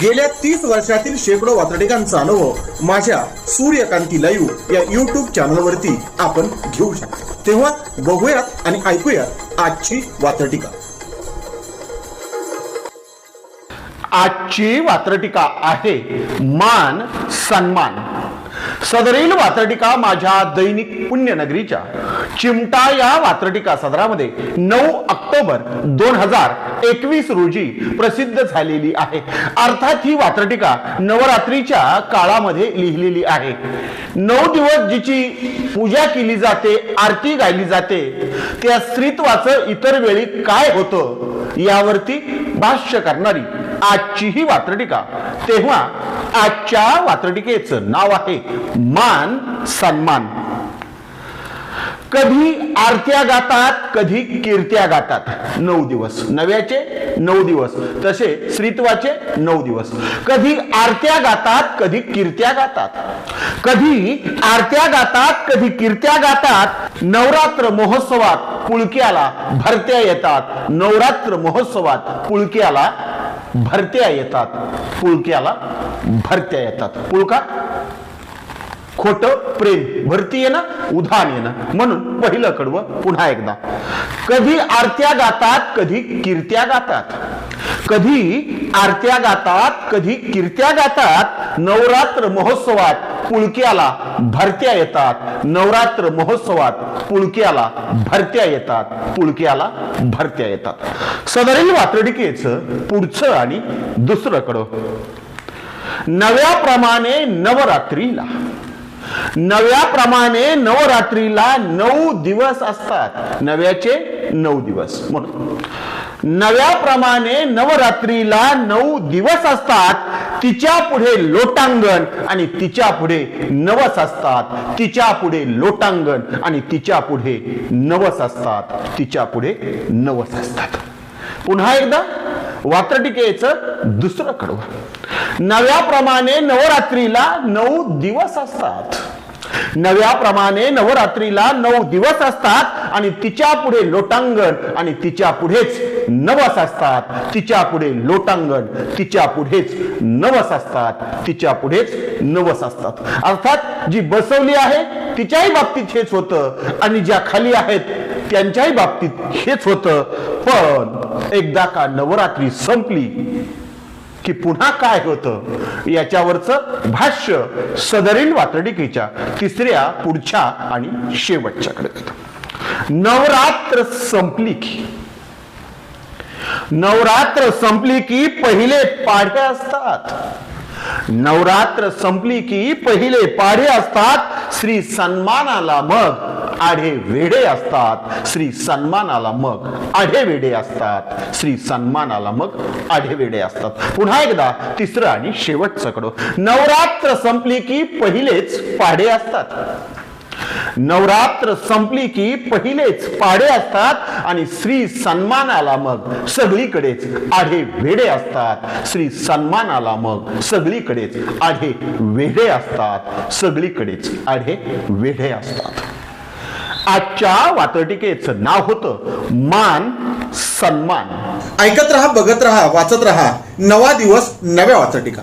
गेल्या तीस वर्षातील शेकडो वातडिकांचा अनुभव माझ्या सूर्यकांती लाईव्ह या युट्यूब चॅनलवरती आपण घेऊ शकतो. तेव्हा बघूयात आणि ऐकूयात आजची वातडिका आजची वात्रटिका आहे मान सन्मान. सदरील वात्रटिका माझ्या दैनिक पुण्यनगरीच्या. चिमटा या वात्रटिका सदरामध्ये नऊ ऑक्टोबर दोन हजार एकवीस रोजी प्रसिद्ध झालेली आहे. अर्थात ही वात्रटिका नवरात्रीच्या काळामध्ये लिहिलेली आहे. नऊ दिवस जिची पूजा केली जाते आरती गायली जाते त्या स्त्रीत्वाचं इतर वेळी काय होतं यावरती भाष्य करणारी आजची ही वात्रटिका तेव्हा आजच्या वात्रटिकेचं नाव आहे मान सन्मान. कधी आरत्या गातात कधी कीर्त्या गातात. नऊ दिवस. नव्याचे नऊ दिवस. तसे श्रीत्वाचे नऊ दिवस. कधी आरत्या गातात कधी कीर्त्या गातात. कधी आरत्या गातात कधी कीर्त्या गातात नवरात्र महोत्सवात पुळक्याला भरत्या येतात. नवरात्र महोत्सवात पुळक्याला भरत्या येतात. पुळक्याला भरत्या येतात. पुळका खोट प्रेम. भरती येणं उधाण येणं. म्हणून पहिलं कडवं पुन्हा एकदा. कधी आरत्या गातात कधी कीर्त्या गातात. कधी आरत्या गातात कधी कीर्त्या गातात नवरात्र महोत्सवात पुळक्याला भरत्या येतात. नवरात्र महोत्सवात पुळक्याला भरत्या येतात. पुळक्याला भरत्या येतात. सदरील वात्रडिकेचं पुढचं आणि दुसरं कडवं नव्याप्रमाणे नवरात्रीला. नव्याप्रमाणे नवरात्रीला नऊ दिवस असतात. नव्याचे नऊ दिवस म्हणून. नव्याप्रमाणे नवरात्रीला नऊ दिवस असतात. तिच्या पुढे लोटांगण आणि तिच्या पुढे नवस असतात. तिच्या पुढे लोटांगण आणि तिच्या पुढे नवस असतात. तिच्या पुढे नवस असतात. पुन्हा एकदा वात्रटिकेचं दुसरं कडवं. नव्याप्रमाणे नवरात्रीला नऊ दिवस असतात. नव्याप्रमाणे नवरात्रीला नऊ दिवस असतात आणि तिच्या पुढे लोटांगण आणि तिच्या पुढेच नवस असतात तिच्या पुढे लोटांगण तिच्या पुढेच नवस असतात तिच्या पुढेच नवस असतात अर्थात जी बसवली आहे तिच्याही बाबतीत हेच होतं आणि ज्या खाली आहेत त्यांच्याही बाबतीत हेच होतं. पण एकदा का नवरात्री संपली की पुन्हा काय होतं? याच्यावरचं भाष्य सदरील वातडिकेच्या तिसऱ्या पुढच्या आणि शेवटच्याकडे नवरात्र संपली की नवरात्र संपली की पहिले पाढे असतात. नवरात्र संपली की पहिले पाढे असतात. श्री सन्मानाला मग आढे वेडे असतात. श्री सन्मानाला मग आढे वेडे असतात. श्री सन्मानाला मग आढे वेडे असतात. पुन्हा एकदा तिसरं आणि शेवटचं कडो. नवरात्र संपली की पहिलेच पाढे असतात. नवरात्र संपली की पहिलेच पाडे असतात आणि श्री सन्मानाला मग सगळीकडेच आढे वेडे असतात. श्री सन्मानाला मग सगळीकडेच आढे वेढे असतात. सगळीकडेच आढे वेढे असतात. आजच्या वातटिकेचं नाव होतं मान सन्मान. ऐकत राहा बघत राहा वाचत राहा. नवा दिवस नव्या वाचटिका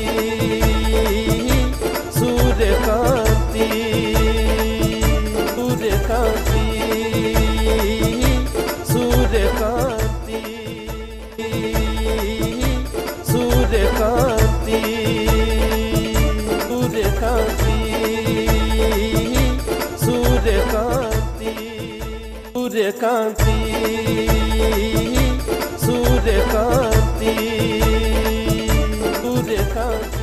Kanti Surya Kanti